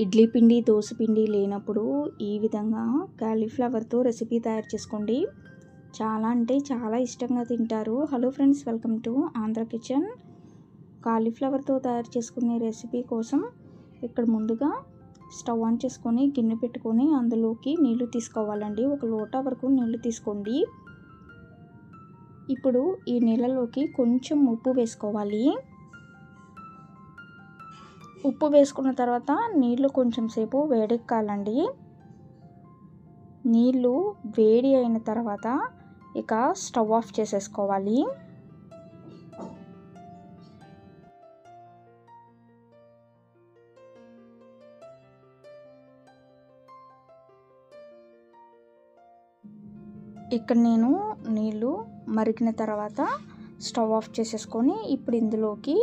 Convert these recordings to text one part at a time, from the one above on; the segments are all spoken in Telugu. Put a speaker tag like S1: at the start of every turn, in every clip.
S1: ఇడ్లీ పిండి దోశ పిండి లేనప్పుడు ఈ విధంగా కాలీఫ్లవర్తో రెసిపీ తయారు చేసుకోండి. చాలా అంటే చాలా ఇష్టంగా తింటారు. Hello friends welcome to Andhra kitchen. కాలీఫ్లవర్తో తయారు చేసుకునే రెసిపీ కోసం ఇక్కడ ముందుగా స్టవ్ ఆన్ చేసుకొని గిన్నె పెట్టుకొని అందులోకి నీళ్ళు తీసుకోవాలండి. ఒక లోటా వరకు నీళ్ళు తీసుకోండి. ఇప్పుడు ఈ నీళ్ళలోకి కొంచెం ఉప్పు వేసుకోవాలి. ఉప్పు వేసుకున్న తర్వాత నీళ్ళు కొంచెం సేపు వేడెక్కాలండి. నీళ్ళు వేడి అయిన తర్వాత ఇక స్టవ్ ఆఫ్ చేసేసుకోవాలి. ఇక్కడ నేను నీళ్ళు మరిగిన తర్వాత స్టవ్ ఆఫ్ చేసేసుకొని ఇప్పుడు ఇందులోకి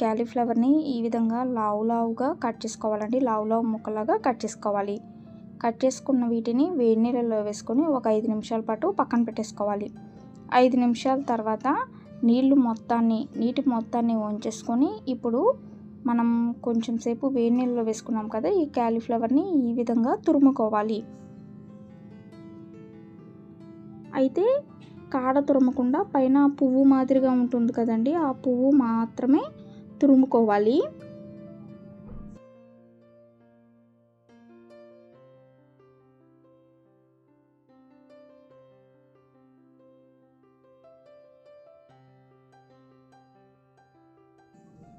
S1: క్యాలీఫ్లవర్ని ఈ విధంగా లావు లావుగా కట్ చేసుకోవాలండి. లావు లావు ముక్కలాగా కట్ చేసుకోవాలి. కట్ చేసుకున్న వీటిని వేడి నీళ్ళలో వేసుకొని ఒక ఐదు నిమిషాల పాటు పక్కన పెట్టేసుకోవాలి. ఐదు నిమిషాల తర్వాత నీళ్ళు మొత్తాన్ని నీటి మొత్తాన్ని వంచేసుకొని ఇప్పుడు మనం కొంచెం సేపు వేడి నీళ్ళలో వేసుకున్నాం కదా ఈ క్యాలీఫ్లవర్ని ఈ విధంగా తురుముకోవాలి. అయితే కాడ తురమకుండా పైన పువ్వు మాదిరిగా ఉంటుంది కదండి ఆ పువ్వు మాత్రమే తురుముకోవాలి.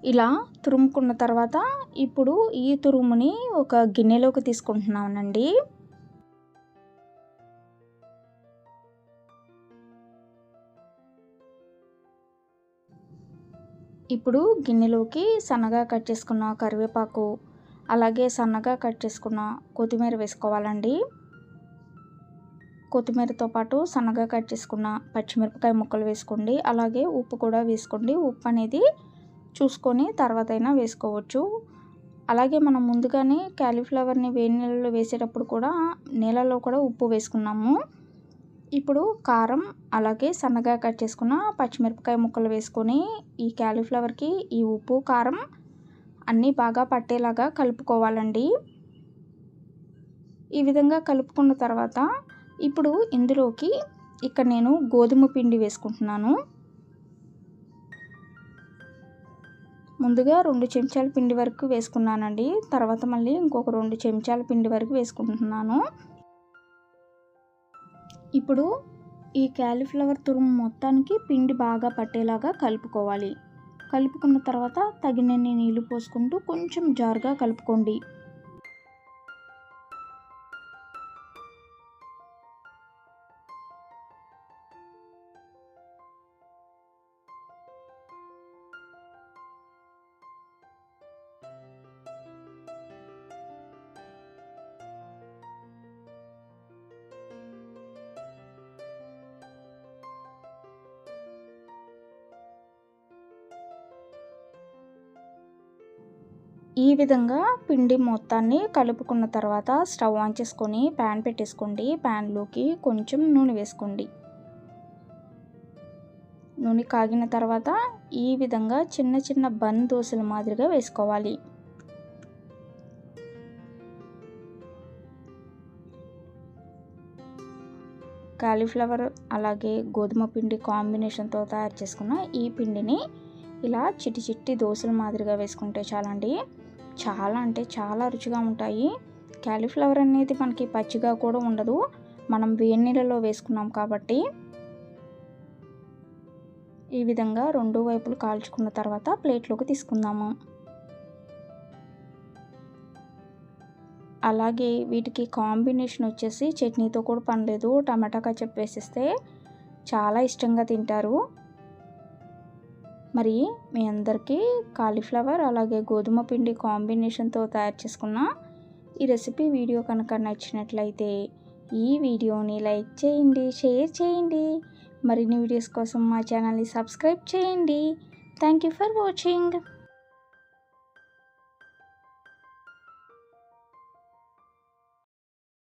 S1: ఇలా తురుముకున్న తర్వాత ఇప్పుడు ఈ తురుముని ఒక గిన్నెలోకి తీసుకుంటున్నానండి. ఇప్పుడు గిన్నెలోకి సన్నగా కట్ చేసుకున్న కరివేపాకు అలాగే సన్నగా కట్ చేసుకున్న కొత్తిమీర వేసుకోవాలండి. కొత్తిమీరతో పాటు సన్నగా కట్ చేసుకున్న పచ్చిమిరపకాయ ముక్కలు వేసుకోండి. అలాగే ఉప్పు కూడా వేసుకోండి. ఉప్పు అనేది చూసుకొని తర్వాత అయినా వేసుకోవచ్చు. అలాగే మనం ముందుగానే క్యాలీఫ్లవర్ని వేడి నీళ్ళలో వేసేటప్పుడు కూడా నీళ్ళలో కూడా ఉప్పు వేసుకున్నాము. ఇప్పుడు కారం అలాగే సన్నగా కట్ చేసుకున్న పచ్చిమిరపకాయ ముక్కలు వేసుకొని ఈ క్యాలీఫ్లవర్కి ఈ ఉప్పు కారం అన్నీ బాగా పట్టేలాగా కలుపుకోవాలండి. ఈ విధంగా కలుపుకున్న తర్వాత ఇప్పుడు ఇందులోకి ఇక్కడ నేను గోధుమ పిండి వేసుకుంటున్నాను. ముందుగా రెండు చెంచాల పిండి వరకు వేసుకున్నానండి. తర్వాత మళ్ళీ ఇంకొక రెండు చెంచాల పిండి వరకు వేసుకుంటున్నాను. ఇప్పుడు ఈ క్యాలీఫ్లవర్ తురుము మొత్తానికి పిండి బాగా పట్టేలాగా కలుపుకోవాలి. కలుపుకున్న తర్వాత తగినన్ని నీళ్ళు పోసుకుంటూ కొంచెం జారుగా కలుపుకోండి. ఈ విధంగా పిండి మొత్తాన్ని కలుపుకున్న తర్వాత స్టవ్ ఆన్ చేసుకొని ప్యాన్ పెట్టేసుకోండి. ప్యాన్లోకి కొంచెం నూనె వేసుకోండి. నూనె కాగిన తర్వాత ఈ విధంగా చిన్న చిన్న బన్ దోశల మాదిరిగా వేసుకోవాలి. కాలీఫ్లవర్ అలాగే గోధుమ పిండి కాంబినేషన్తో తయారు చేసుకున్న ఈ పిండిని ఇలా చిట్టి చిట్టి దోశల మాదిరిగా వేసుకుంటే చాలండి. చాలా అంటే చాలా రుచిగా ఉంటాయి. క్యాలీఫ్లవర్ అనేది మనకి పచ్చిగా కూడా ఉండదు. మనం వేడి నీళ్ళలో వేసుకున్నాం కాబట్టి. ఈ విధంగా రెండు వైపులు కాల్చుకున్న తర్వాత ప్లేట్లోకి తీసుకుందాము. అలాగే వీటికి కాంబినేషన్ వచ్చేసి చట్నీతో కూడా పనిలేదు టమాటా కచప్ వేసేస్తే చాలా ఇష్టంగా తింటారు. మరి మీ అందరికీ కాలీఫ్లవర్ అలాగే గోధుమ పిండి కాంబినేషన్తో తయారు చేసుకున్న ఈ రెసిపీ వీడియో కనుక నచ్చినట్లయితే ఈ వీడియోని లైక్ చేయండి షేర్ చేయండి. మరిన్ని వీడియోస్ కోసం మా ఛానల్ని సబ్స్క్రైబ్ చేయండి. Thank you for watching.